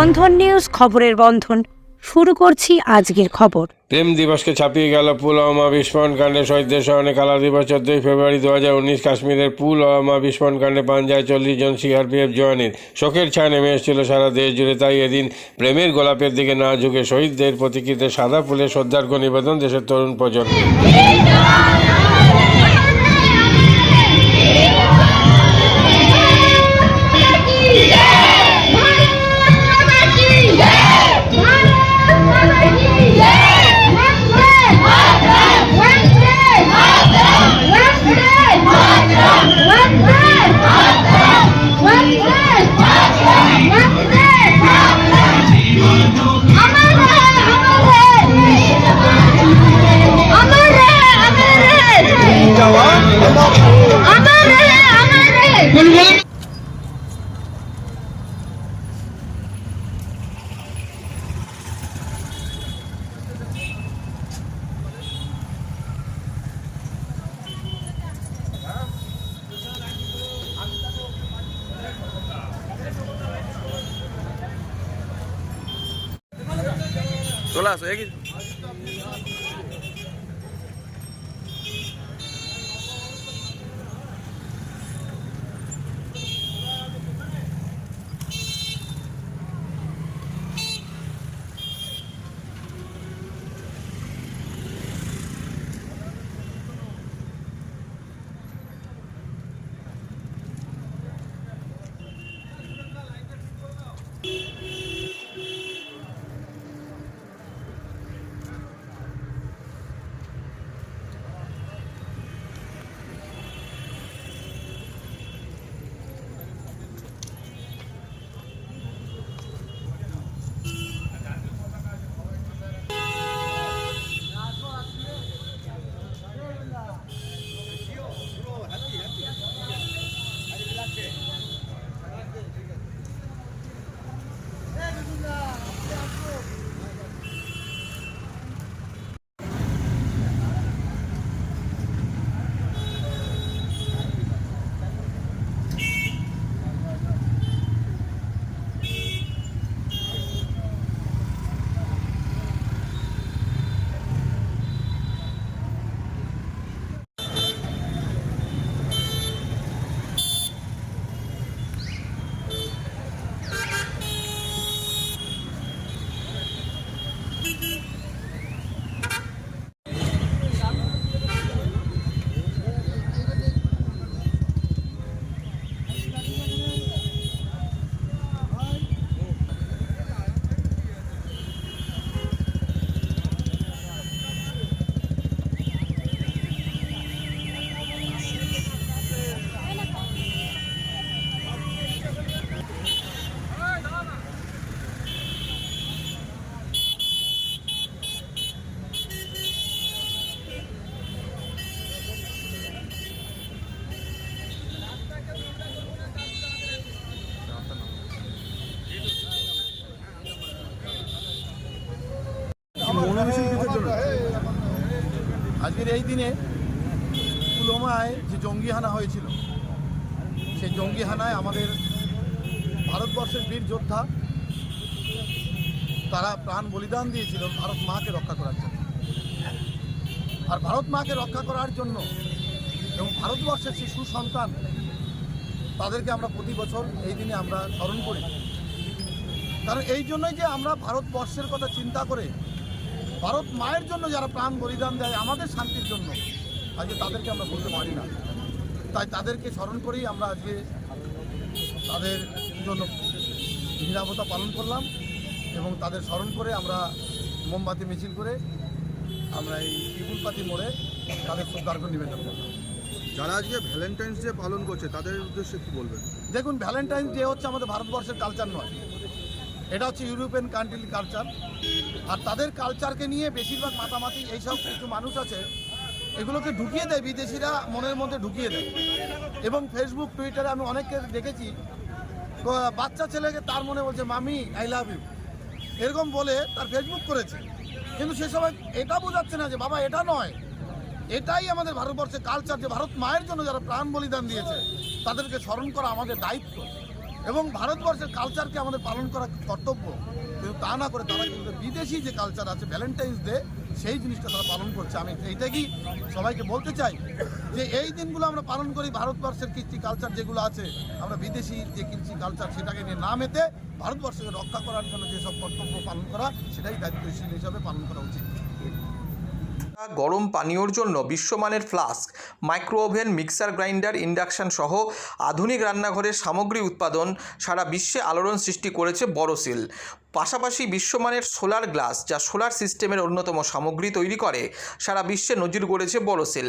বন্ধন news খবরের বন্ধন। শুরু করছি আজকের খবর। প্রেম দিবসকে ছাপিয়ে গেল পুলওয়ামা বিস্ফোরণ কাণ্ডে শহীদদের স্মরণে কালা দিবস, চোদ্দই ফেব্রুয়ারি দু হাজার উনিশ কাশ্মীরের পুলওয়ামা বিস্ফোরণ কাণ্ডে পান যায় চল্লিশ জন সিআরপিএফ জওয়ানের শোকের ছায়া নেমে এসেছিল সারা দেশ জুড়ে। তাই এদিন প্রেমের গোলাপের দিকে না ঝুঁকে শহীদদের প্রতিকৃতিতে সাদা ফুলে শ্রদ্ধার্ঘ্য নিবেদন দেশের তরুণ প্রজন্ম। চলে আসো একই আজকের এই দিনে পুলওয়ামায় যে জঙ্গি হানা হয়েছিল, সেই জঙ্গি হানায় আমাদের ভারতবর্ষের বীর যোদ্ধা, তারা প্রাণ বলিদান দিয়েছিল ভারত মাকে রক্ষা করার জন্য। আর ভারত মাকে রক্ষা করার জন্য এবং ভারতবর্ষের শিশু সন্তান তাদেরকে আমরা প্রতি বছর এই দিনে আমরা স্মরণ করি। কারণ এই জন্যই যে আমরা ভারতবর্ষের কথা চিন্তা করে ভারত মায়ের জন্য যারা প্রাণ বলিদান দেয় আমাদের শান্তির জন্য। আজকে তাদেরকে আমরা বলতে পারি না। তাই তাদেরকে স্মরণ করেই আমরা আজকে তাদের জন্য নিরাপত্তা পালন করলাম এবং তাদের স্মরণ করে আমরা মোমবাতি মিছিল করে আমরা এই ত্রিপুলপাতি মোড়ে তাদের শ্রদ্ধার্ঘ্য নিবেদন করলাম। যারা আজকে ভ্যালেন্টাইন্স ডে পালন করছে তাদের উদ্দেশ্যে কি বলবেন? দেখুন ভ্যালেন্টাইন ডে হচ্ছে আমাদের ভারতবর্ষের কালচার নয়। এটা হচ্ছে ইউরোপিয়ান কান্ট্রির কালচার আর তাদের কালচারকে নিয়ে বেশিরভাগ মাতামাতি এইসব কিছু মানুষ আছে, এগুলোকে ঢুকিয়ে দেয়, বিদেশিরা মনের মধ্যে ঢুকিয়ে দেয়। এবং ফেসবুক টুইটারে আমি অনেককে দেখেছি বাচ্চা ছেলেকে তার মনে বলছে, মামি আই লাভ ইউ এরকম বলে তার ফেসবুক করেছে। কিন্তু সে সময় এটা বোঝাচ্ছে না যে, বাবা, এটা নয়। এটাই আমাদের ভারতবর্ষের কালচার যে ভারত মায়ের জন্য যারা প্রাণ বলিদান দিয়েছে, তাদেরকে স্মরণ করা আমাদের দায়িত্ব। এবং ভারতবর্ষের কালচারকে আমাদের পালন করা কর্তব্য। কিন্তু তা না করে তারা কিন্তু বিদেশি যে কালচার আছে ভ্যালেন্টাইন্স ডে সেই জিনিসটা তারা পালন করছে। আমি এইটা কি সবাইকে বলতে চাই যে এই দিনগুলো আমরা পালন করি ভারতবর্ষের কৃষ্টি কালচার যেগুলো আছে, আমরা বিদেশি যে কৃষি কালচার সেটাকে নিয়ে না মেতে ভারতবর্ষকে রক্ষা করার জন্য যেসব কর্তব্য পালন করা, সেটাই দায়িত্বশীল হিসাবে পালন করা উচিত। গরম পানীয়র জন্য বিশ্বমানের flask, micro oven, mixer grinder, induction সহ আধুনিক রান্নাঘরের সামগ্রী উৎপাদন সারা বিশ্বে আলোড়ন সৃষ্টি করেছে বড়সিল পাশাপাশি বিশ্বমানের সোলার গ্লাস, যা সোলার সিস্টেমের অন্যতম সামগ্রী তৈরি করে, সারা বিশ্বে নজির গড়েছে বড়সিল